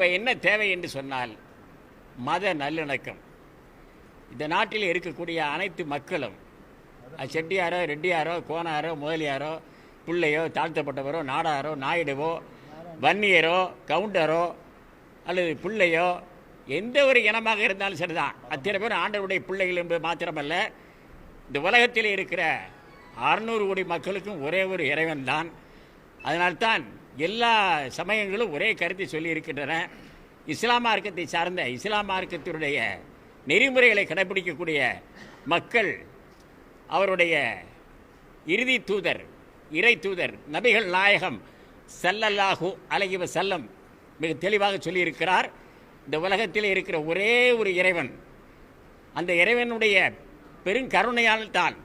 இப்போ என்ன தேவை என்று சொன்னால் மத நல்லிணக்கம். இந்த நாட்டில் இருக்கக்கூடிய அனைத்து மக்களும் செட்டியாரோ ரெட்டியாரோ கோனாரோ முதலியாரோ பிள்ளையோ தாழ்த்தப்பட்டவரோ நாடாரோ நாயுடுவோ வன்னியரோ கவுண்டரோ அல்லது பிள்ளையோ எந்த ஒரு இனமாக இருந்தாலும் சரிதான். அத்தனை பேர் ஆண்டவருடைய பிள்ளைகள் என்பது மாத்திரமல்ல இந்த உலகத்தில் இருக்கிற அறுநூறு கோடி மக்களுக்கும் ஒரே ஒரு இறைவன் தான் அதனால்தான் எல்லா சமயங்களும் ஒரே கருத்தை சொல்லி இருக்கின்றன இஸ்லாம் மார்க்கத்தை சார்ந்த இஸ்லாம் மார்க்கத்தினுடைய நெறிமுறைகளை கடைபிடிக்கக்கூடிய மக்கள் அவருடைய இறுதி தூதர் இறை தூதர் நபிகள் நாயகம் ஸல்லல்லாஹு அலைஹி செல்லம் மிக தெளிவாக சொல்லியிருக்கிறார். இந்த உலகத்தில் இருக்கிற ஒரே ஒரு இறைவன். அந்த இறைவனுடைய பெருங்கருணையால் தான்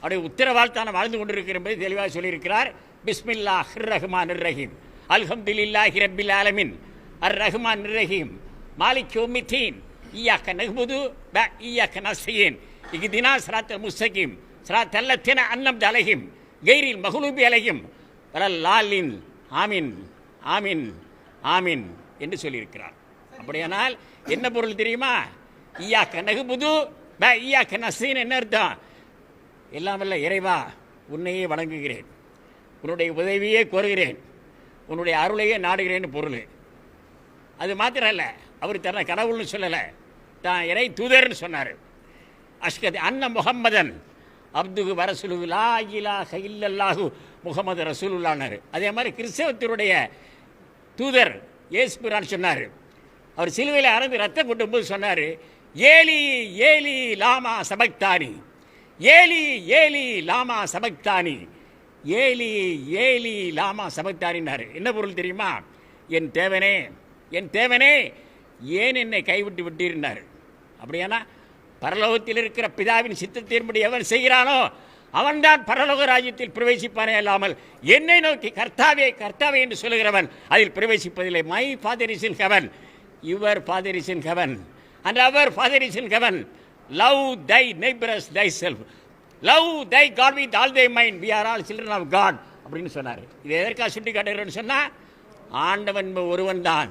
அவருடைய உத்தரவால் வாழ்ந்து கொண்டிருக்கிற என்பதை தெளிவாக சொல்லியிருக்கிறார். பிஸ்மில்லா ஹிர் ரஹ்மான் ரஹீம் அல்ஹம்துலில்லாஹி ரபில் ஆலமின். அர் ரஹ்மான் ரஹீம் மாலிக் யோமித்தீன். ஈயாக்க நஹ்புது ப ஈயாக்க நஸ்தீன் இக்தினா சிராத்தல் முஸ்தகிம். சிராத் அல்லத்தின அன்னம் அலைஹிம் கெய்ரில் மகுலூபி அலகிம் லாலின். ஆமின். ஆமின். ஆமின் என்று சொல்லியிருக்கிறார். அப்படியானால் என்ன பொருள் தெரியுமா? ஈயாக்க நகுபுது ப ஈயாக்க நசீன் என்ன அர்த்தம்? எல்லாம் வல்ல இறைவா உன்னையே வணங்குகிறேன். உன்னுடைய உதவியே கோருகிறேன். உன்னுடைய அருளையே நாடுகிறேன்னு பொருள். அது மாத்திரம் இல்லை அவர் தன்னை கடவுள்னு சொல்லலை. தான் இறை தூதர்னு சொன்னார். அஷ்கத் அன்ன முகம்மதன் அப்துகு வரசுலு லா இலாஹ இல்லல்லாஹு முகமது ரசூலுல்லானார். அதே மாதிரி கிறிஸ்தவத்தினுடைய தூதர் ஏசுபிரான் சொன்னார். அவர் சிலுவையில் அறந்து ரத்தம் கொட்டும்போது சொன்னார் ஏலி ஏலி லாமா சபக்தானி. ஏலி ஏலி லாமா சபக்தானி. ஏலி ஏலி லாமா சபக்தானின்னாரு என்ன பொருள் தெரியுமா? என் தேவனே என் தேவனே ஏன் என்னை கைவிட்டு விட்டீர்னார் அப்படியானா? பரலோகத்தில் இருக்கிற பிதாவின் சித்தத்தின்படி எவன் செய்கிறானோ அவன்தான் பரலோக ராஜ்யத்தில் பிரவேசிப்பானே அல்லாமல் என்னை நோக்கி கர்த்தாவே கர்த்தாவே என்று சொல்லுகிறவன் அதில் பிரவேசிப்பதில்லை. My father is in heaven your father is in heaven and our father is in heaven love thy neighbours thy self love thy God with all thy mind we are all children of God அப்படின்னு சொன்னார். இது எதற்காக சுட்டி காட்டுகிறேன்னு சொன்னால் ஆண்டவன் ஒருவன் தான்.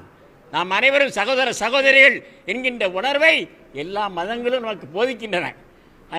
நாம் அனைவரும் சகோதர சகோதரிகள் என்கின்ற உணர்வை எல்லா மதங்களும் நமக்கு போதிக்கின்றன.